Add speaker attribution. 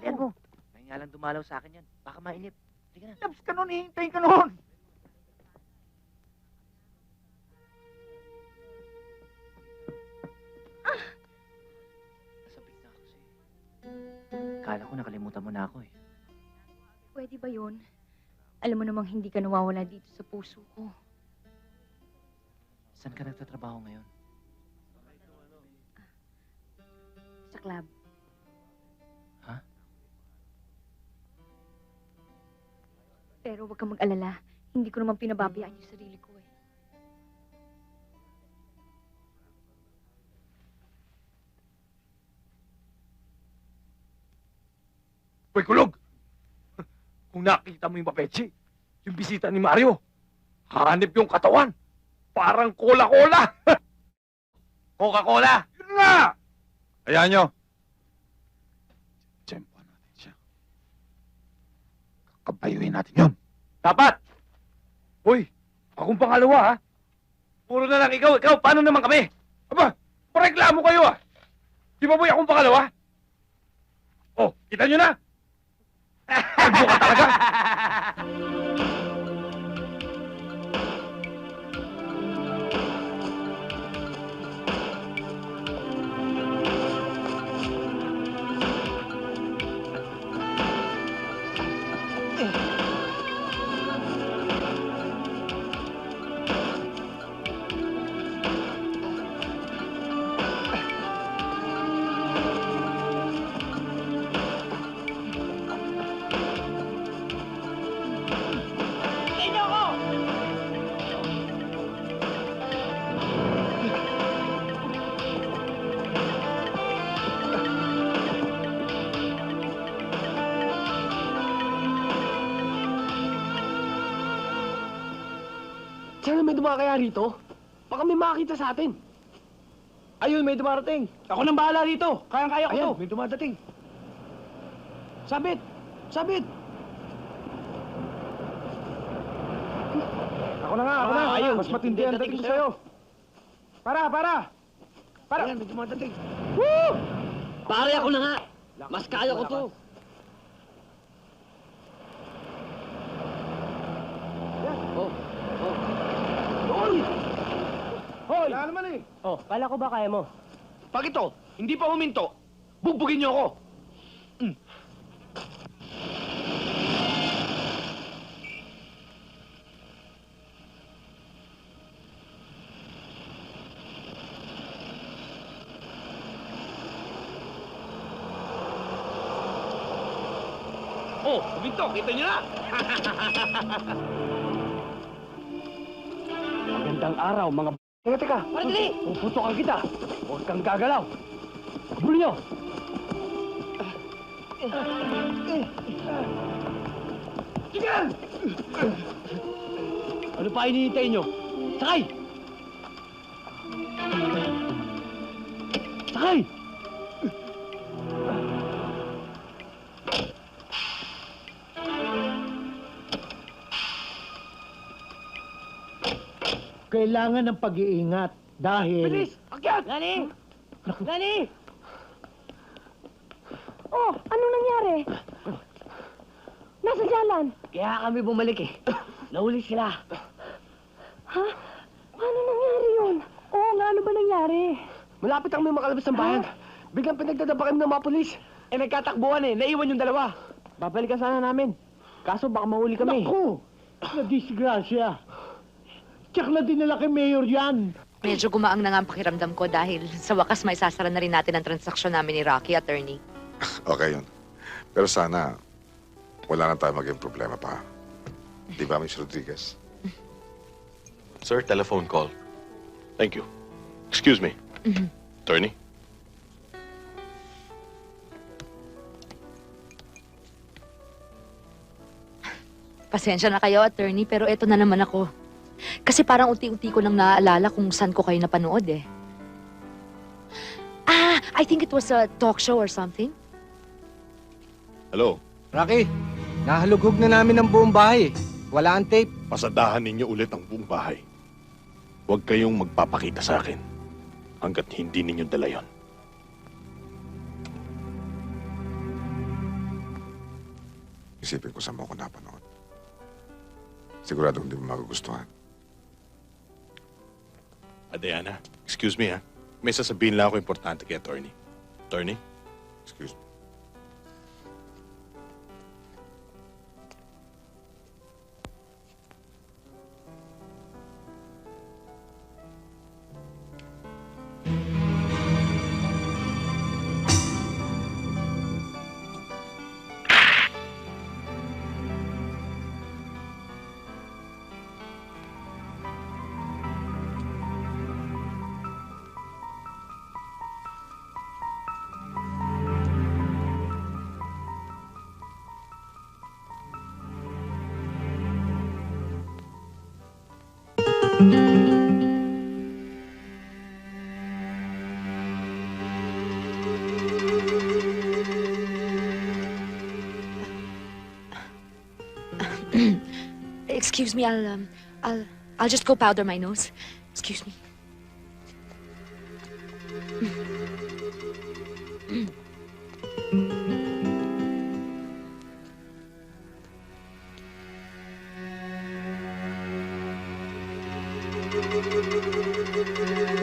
Speaker 1: Dalian mo. Ngayon nga lang dumalaw sa akin yan. Baka mainip. Halika na.
Speaker 2: Labs ka nun, hihintayin ka nun.
Speaker 1: Nasabik na ako sa'yo. Kala ko nakalimutan mo na ako eh.
Speaker 3: Pwede ba yun? Alam mo namang hindi ka nawawala dito sa puso ko.
Speaker 1: Saan ka nagtatrabaho ngayon?
Speaker 3: Sa club. Pero huwag kang mag-alala. Hindi ko naman pinababayaan yung sarili ko eh.
Speaker 2: Uy, kulog! Kung nakita mo yung papechi, yung bisita ni Mario, hanip yung katawan. Parang cola-cola. Coca-Cola! Yun nga!
Speaker 4: Ayan nyo. Kabayuhin natin yun.
Speaker 2: Dapat! Uy, akong pangalawa ha. Puro na lang ikaw, ikaw, paano naman kami? Aba, pareklamo kayo ah. Di ba boy akong pangalawa? Oh, kita nyo na?
Speaker 5: Sana may dumakaya rito. Baka may makakita sa atin. Ayun, may dumarating. Ako nang bahala rito. Kayang-kaya ko to. may dumadating. Sabit! Sabit! Ako na nga, ako na. Ayun, mas matindi ang dating ko sa'yo. Para, para! Para! Ayan, may dumadating. Woo!
Speaker 6: Pare ako na nga. Mas kaya ko to. Oh, oh.
Speaker 5: Hoy! Hoy! Wala naman eh.
Speaker 6: Oh, kala ko ba kaya mo?
Speaker 5: Pag ito, hindi pa huminto, bugbugin niyo ako. Oh, huminto, kita niyo na. Magandang araw, mga... Teka, teka.
Speaker 6: Pare, dali!
Speaker 5: Puputokan kita. Huwag kang gagalaw. Habulin niyo. Sige! Ano pa hinihintay niyo? Sakay! Sakay!
Speaker 7: Kailangan ng pag-iingat dahil...
Speaker 5: Bilis! Akyat!
Speaker 6: Gani! Gani!
Speaker 3: Oh, anong nangyari? Nasa jalan.
Speaker 6: Kaya kami bumalik eh. Nahuli sila.
Speaker 3: Ha? Paano nangyari yun? Oo nga, ano ba nangyari?
Speaker 5: Malapit ang may makalabas ng bayan. Biglang pinagdadaba kami ng mga pulis. Eh, nagkatakbuhan eh. Naiwan yung dalawa. Babalikan sana namin. Kaso baka mahuli kami.
Speaker 7: Naku! Na-disgrasya. Tsak na dinala kay Mayor yan.
Speaker 8: Medyo gumaang na nga ang pakiramdam ko dahil sa wakas may sasara na rin natin ang transaksyon namin ni Rocky, attorney.
Speaker 4: Okay yun. Pero sana, wala na tayo maging problema pa. Di ba, Miss Rodriguez?
Speaker 9: Sir, telephone call. Thank you. Excuse me. Attorney?
Speaker 8: Pasensya na kayo, attorney, pero eto na naman ako. Kasi parang unti-unti ko nang naaalala kung saan ko kayo napanood eh. Ah, I think it was a talk show or something.
Speaker 9: Hello?
Speaker 7: Rocky, nahalughog na namin ang buong bahay. Wala ang tape.
Speaker 9: Pasadahan ninyo ulit ang buong bahay. Huwag kayong magpapakita sa akin hanggat hindi ninyo dala yon.
Speaker 4: isipin ko sa mo ko napanood. Sigurado hindi mo magugustuhan.
Speaker 9: Adriana, excuse me ha. May sasabihin lang ako importante kay attorney. Attorney?
Speaker 4: Excuse me.
Speaker 8: Excuse me, I'll, um, I'll, I'll just go powder my nose. Excuse me. Thank you.